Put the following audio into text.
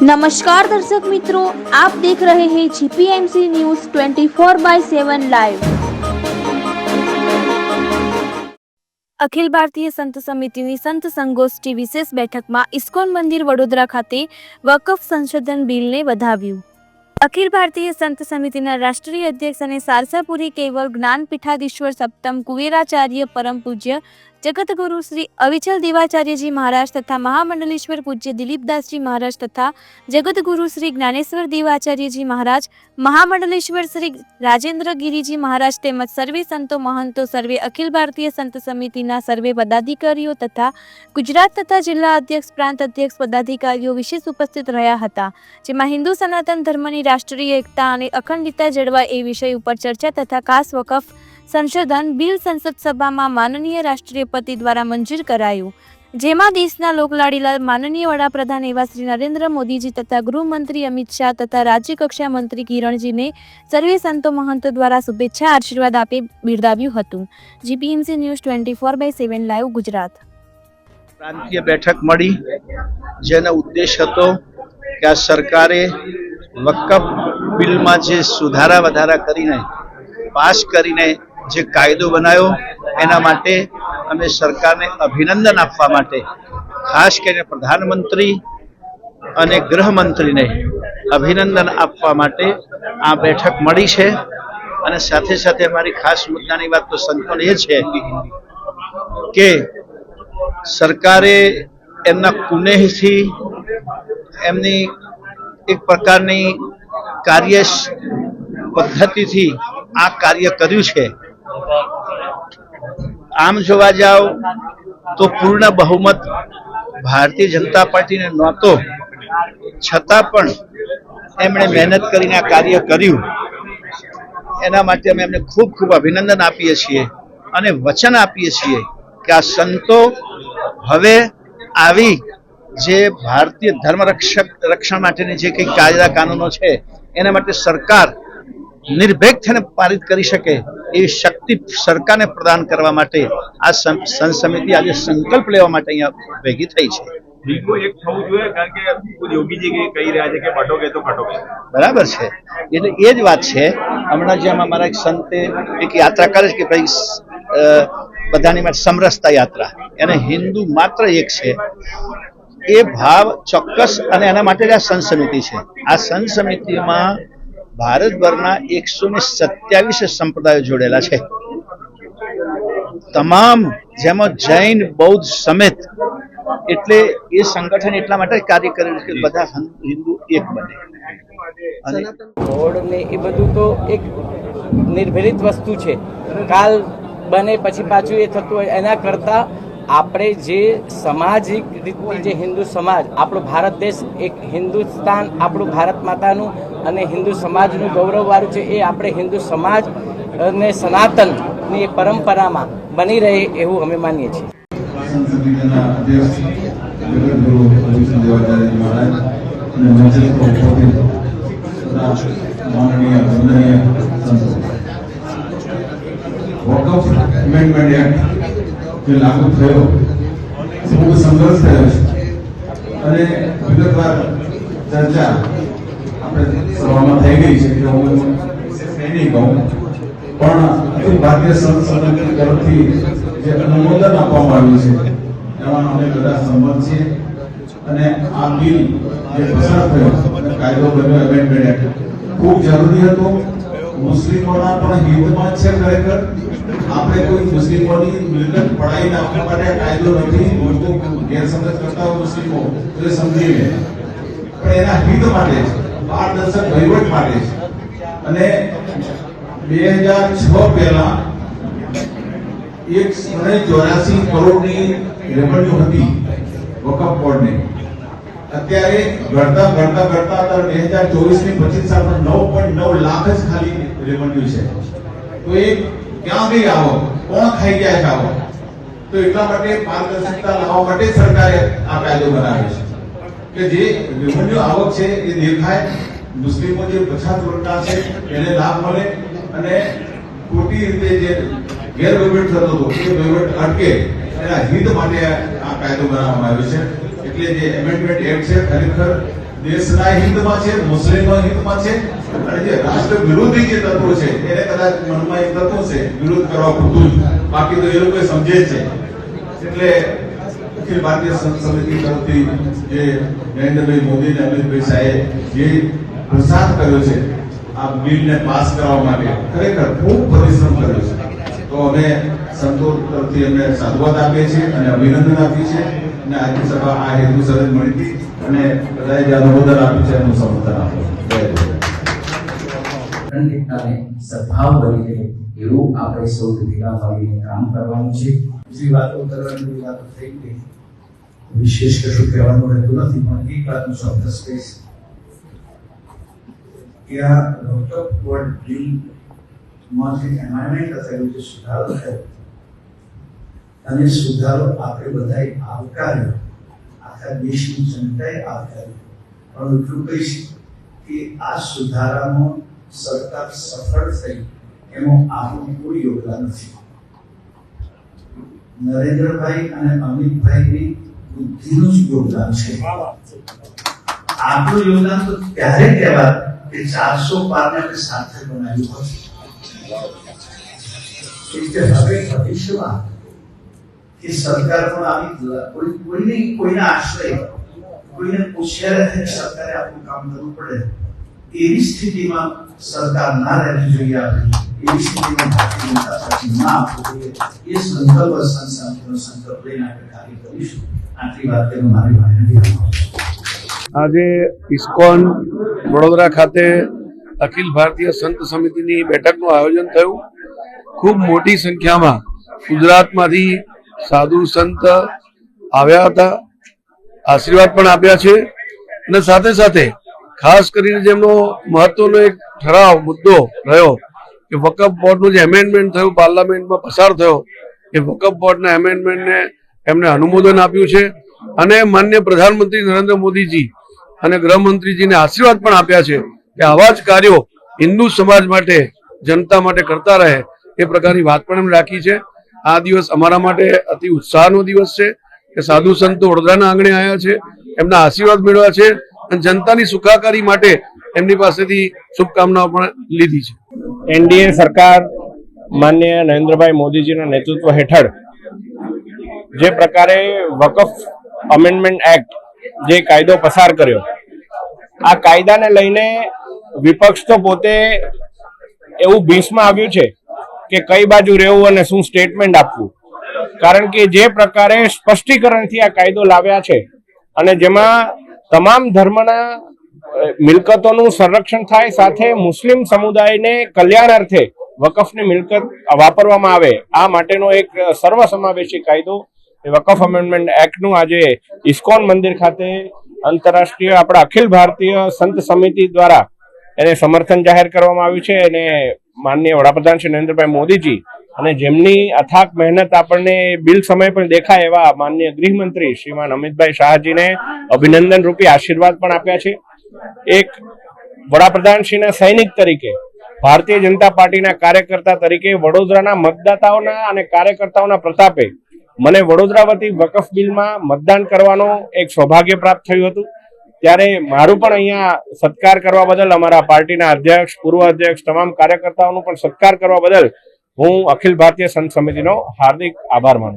નમસ્કાર દર્શક મિત્રો, આપ દેખ રહે હે જીપીએમસી ન્યૂઝ 24 બાય 7 લાઈવ અખિલ ભારતીય સંત સમિતિની સંત સંગોષ્ઠી વિશેષ બેઠકમાં ઇસ્કોન મંદિર વડોદરા ખાતે વકફ સંશોધન બિલને વધાવ્યું. અખિલ ભારતીય સંત સમિતિના રાષ્ટ્રીય અધ્યક્ષ અને સારસાપુરી કેવલ જ્ઞાનપીઠાધીશ્વર સપ્તમ કુવેરાચાર્ય પરમ પૂજ્ય જગતગુરુ શ્રી અવિચલ દેવાચાર્યજી મહારાજ તથા મહામંડલેશ્વર પૂજ્ય દિલીપદાસજી મહારાજ તથા જગતગુરુ શ્રી જ્ઞાનેશ્વર દેવાચાર્યજી મહારાજ, મહામંડલેશ્વર શ્રી રાજેન્દ્ર ગિરિજી મહારાજ તેમજ સર્વે સંતો મહંતો, સર્વે અખિલ ભારતીય સંત સમિતિના સર્વે પદાધિકારીઓ તથા ગુજરાત તથા જિલ્લા અધ્યક્ષ, પ્રાંત અધ્યક્ષ પદાધિકારીઓ વિશેષ ઉપસ્થિત રહ્યા હતા, જેમાં હિન્દુ સનાતન ધર્મની રાષ્ટ્રીય એકતા અને અખંડિતતા જળવાય એ વિષય ઉપર ચર્ચા તથા ખાસ વકફ સંશોધન બિલ સંસદ સભામાં માનનીય રાષ્ટ્રીયપતિ દ્વારા મંજૂર કરાયું. જેમાં દેશના લોકલાડીલા માનનીય વડાપ્રધાન એવા શ્રી નરેન્દ્ર મોદીજી તથા ગૃહમંત્રી અમિત શાહ તથા રાજ્યકક્ષા મંત્રી કિરણજીને સર્વે સંતો મહંતો દ્વારા શુભેચ્છા આશીર્વાદ આપી બિરદાવ્યું હતું. GPMC news twenty four by seven live Gujarat. પ્રાંતીય બેઠક મળી. જેનો ઉદ્દેશ હતો કે આ સરકારે વકફ બિલમાં જે સુધારા વધારા કરીને, પાસ કરીને જે કાયદો બનાવ્યો, એના માટે અમે સરકારને અભિનંદન આપવા માટે ખાસ કરીને પ્રધાનમંત્રી અને ગૃહમંત્રીને અભિનંદન આપવા માટે આ બેઠક મળી છે. અને સાથે સાથે અમારી ખાસ મુદ્દાની વાત તો સંકલ એ છે કે સરકારે એમના કુનેહથી એમની એક પ્રકારની કાર્ય પદ્ધતિથી આ કાર્ય કર્યું છે. આમ જોવા જાઓ તો પૂર્ણ બહુમત ભારતીય જનતા પાર્ટીને નહોતો. છતાં પણ એમણે મહેનત કરીને આ કાર્ય કર્યું. એના માટે અમે એમને ખૂબ ખૂબ અભિનંદન આપીએ છીએ અને વચન આપીએ છીએ કે આ સંતો હવે આવી જે ભારતીય ધર્મ રક્ષક રક્ષણ માટેની જે કંઈ કાયદા કાનૂનો છે, એના માટે સરકાર નિર્ભેક થઈને પારિત કરી શકે એવી શક્તિ સરકારને પ્રદાન કરવા માટે આ સમિતિ આજે સંકલ્પ લેવા માટે અહીંયા ભેગી થઈ છે. બરાબર છે. એટલે એ જ વાત છે. હમણાં જેમ અમારા એક સંતે એક યાત્રા કરે છે કે ભાઈ બધાની માટે સમરસતા યાત્રા. એને હિન્દુ માત્ર એક છે. એ ભાવ ચોક્કસ અને એના માટે જ આ સંત સમિતિ છે. આ સંત સમિતિમાં ભારતભરના એકસો ને સત્યાવીસ સંપ્રદાયો જોડેલા છે. તમામ જેમાં જૈન બૌદ્ધ સમેત એટલે એ સંગઠન એટલા માટે કાર્ય કરે છે કે બધા હન- હિન્દુ એક બને. અને ને એ બધું તો એક નિર્ભરિત વસ્તુ છે. કાલ બને પછી પાછું એ થતું હોય એના કરતાં આપણે જે સામાજિક રીતની જે હિન્દુ સમાજ, આપણો ભારત દેશ એક હિન્દુસ્તાન, આપણું ભારત માતાનું અને હિન્દુ સમાજનું ગૌરવવાળું છે, એ આપણે હિન્દુ સમાજ અને સનાતનની પરંપરામાં બની રહે એવું અમે માનીએ છીએ. વકફ એમેન્ડમેન્ટ એક્ટ જે લાગુ થયો. ખૂબ સંઘર્ષ થયો છે. અને વિગતવાર ચર્ચા આપણે સભામાં થઈ ગઈ છે, એટલે હું નહીં કહું. પણ અખિલ ભારતીય સમિતિ તરફથી જે અનુમોદન આપવામાં આવ્યું છે, એમાં અમે બધા સંમત છીએ. અને આ બિલ જે પસાર થયો, કાયદો બન્યો એમેન્ડમેન્ટ એક્ટ ખૂબ જરૂરી હતો. મુસ્લિમોના પણ હિતમાં છે ખરેખર. આપણે કોઈ મુસ્લિમોની મિલકત પડાવી નાખવા માટે કાયદો નથી લોકો ગેરસમજ કરતા હોય મુસ્લિમો, તો એ સમજી લે. પણ એના હિત માટે છે પારદર્શક વહીવટ માટે છે અને બે હજાર છ પહેલા એક સાડા ચોરાસી કરોડની રેવન્યુ હતી વકફ બોર્ડને. અત્યારે ગણતા ઘડતા ઘડતા બે હજાર ચોવીસની પચીસ સાલમાં નવ પોઈન્ટ નવ લાખ જ ખાલી રેવન્યુ છે. તો એ ક્યાં ગઈ આવો? કોણ ખાઈ ગયા છે આવો? તો એટલા માટે પારદર્શકતા લાવવા માટે સરકારે આ કાયદો બનાવ્યો છે. કે જે રેવન્યુ આવક છે એ દેખાય. મુસ્લિમો જે પછાત વર્ગના છે, એને લાભ મળે અને ખોટી રીતે જે ગેરવહીવટ થતો હતો, એ વહીવટ અટકે, એના હિત માટે આ કાયદો બનાવવામાં આવ્યો છે. એટલે જે એમેન્ડમેન્ટ એક્ટ છે, ખરેખર દેશના હિતમાં છે, મુસ્લિમના હિતમાં છે. અને જે રાષ્ટ્ર વિરોધી જે તત્વો છે, એને કદાચ મનમાં એક તત્વ છે, વિરોધ કરવા પૂરતું બાકી તો એ લોકો સમજે છે. એટલે અખિલ ભારતીય સંત સમિતિ તરફથી જે નરેન્દ્રભાઈ મોદી અને અમિતભાઈ સાહેબ જે પ્રસાદ કર્યો છે, આ બિલને પાસ કરવા માટે ખરેખર ખૂબ પરિશ્રમ કર્યો છે. તો અમે સંતો તરફથી એમને સાધુવાદ આપીએ છીએ અને અભિનંદન આપીએ છીએ. અને આજની સભા આ હેતુસર જ મળી અને બધાએ જે અનુમોદન આપ્યું છે એનું સમર્થન સદભાવ બની રહે એવું આપણે સૌ ભેગા મળીને કામ કરવાનું છે. બીજી વાતો કરવાની બધી વાતો થઈ ગઈ. વિશેષ કશું કહેવાનું રહેતું નથી પણ એક વાતનું ચોક્કસ કહીશ. કે આ થયેલું જે સુધારો થયો. અને સુધારો આપણે બધાએ આવકાર્યો આખા દેશની જનતાએ આવકાર્યો પણ એટલું કહીશ કે આ સુધારામાં સરકાર સફળ થઈ એમાં આપણું કોઈ યોગદાન નથી. નરેન્દ્રભાઈ અને અમિતભાઈની બુદ્ધિનું જ યોગદાન છે. આપણું યોગદાન તો ત્યારે કહેવાય કે ચારસો પારને સાથે બનાવ્યું હોત. એટલે હવે ભવિષ્યમાં કે સરકાર પણ આવી કોઈ કોઈને કોઈના આશ્રય, કોઈને પૂછ્યા રહે સરકારે આપણું કામ કરવું પડે, એવી સ્થિતિમાં સરકાર ના રહેવી જોઈએ આપણી. એવી સ્થિતિમાં ભારતીય જનતા પાર્ટી ના આપવું જોઈએ. એ સંકલ્પ સંસ્થાનો સંકલ્પ લઈને આપણે કાર્ય કરીશું. આટલી વાત કરીને મારી વિરામ આજે ઇસ્કોન વડોદરા ખાતે અખિલ ભારતીય સંત સમિતિની બેઠકનું આયોજન થયું. ખૂબ મોટી સંખ્યામાં ગુજરાતમાંથી સાધુ સંત આવ્યા હતા, આશીર્વાદ પણ આપ્યા છે. અને સાથે સાથે ખાસ કરીને જેમનો મહત્વનો એક ઠરાવ, મુદ્દો રહ્યો કે વકફ બોર્ડનું જે એમેન્ડમેન્ટ થયું, પાર્લામેન્ટમાં પસાર થયો, એ વકફ બોર્ડના એમેન્ડમેન્ટને એમને અનુમોદન આપ્યું છે. અને માન્ય પ્રધાનમંત્રી નરેન્દ્ર મોદીજી અને ગૃહમંત્રીજીને આશીર્વાદ પણ આપ્યા છે કે આવા જ કાર્યો હિન્દુ સમાજ માટે, જનતા માટે કરતા રહે, એ પ્રકારની વાત પણ એમ રાખી છે. આ દિવસ અમારા માટે અતિ ઉત્સાહનો દિવસ છે કે સાધુ સંતો વડોદરાના આંગણે આવ્યા છે, એમના આશીર્વાદ મેળવ્યા છે અને જનતાની સુખાકારી માટે એમની પાસેથી શુભકામનાઓ પણ લીધી છે. એનડીએ સરકાર માન્ય નરેન્દ્રભાઈ મોદીજીના નેતૃત્વ હેઠળ જે પ્રકારે વકફ અમેન્ડમેન્ટ એક્ટ જે કાયદો પસાર કર્યો, આ કાયદાને લઈને વિપક્ષ તો પોતે એવું ભીસમાં આવ્યું છે કે કઈ બાજુ રહેવું અને શું સ્ટેટમેન્ટ આપવું. કારણ કે જે પ્રકારે સ્પષ્ટીકરણથી આ કાયદો લાવ્યા છે અને જેમાં તમામ ધર્મના મિલકતોનું સંરક્ષણ થાય, સાથે મુસ્લિમ સમુદાયને કલ્યાણાર્થે વકફની મિલકત વાપરવામાં આવે, આ માટેનો એક સર્વસમાવેશી કાયદો વકફ અમેન્ડમેન્ટ એક્ટનું આજે ઇસ્કોન મંદિર ખાતે આંતરરાષ્ટ્રીય આપણા અખિલ ભારતીય સંત સમિતિ દ્વારા એને સમર્થન જાહેર કરવામાં આવ્યું છે. અને માનનીય વડાપ્રધાન શ્રી નરેન્દ્રભાઈ મોદીજી અને જેમની અથાક મહેનત આપણને બિલ સમય પણ દેખાય એવા માનનીય ગૃહમંત્રી શ્રીમાન અમિતભાઈ શાહજીને અભિનંદન રૂપી આશીર્વાદ પણ આપ્યા છે. એક વડાપ્રધાનશ્રીના સૈનિક તરીકે, ભારતીય જનતા પાર્ટીના કાર્યકર્તા તરીકે વડોદરાના મતદાતાઓના અને કાર્યકર્તાઓના પ્રતાપે મને વડોદરા વતી વકફ બિલમાં મતદાન કરવાનો એક સૌભાગ્ય પ્રાપ્ત થયું હતું. ત્યારે મારું પણ અહીંયા સત્કાર કરવા બદલ, અમારા પાર્ટીના અધ્યક્ષ, પૂર્વ અધ્યક્ષ, તમામ કાર્યકર્તાઓનો પણ સત્કાર કરવા બદલ હું અખિલ ભારતીય સંત સમિતિનો હાર્દિક આભાર માનું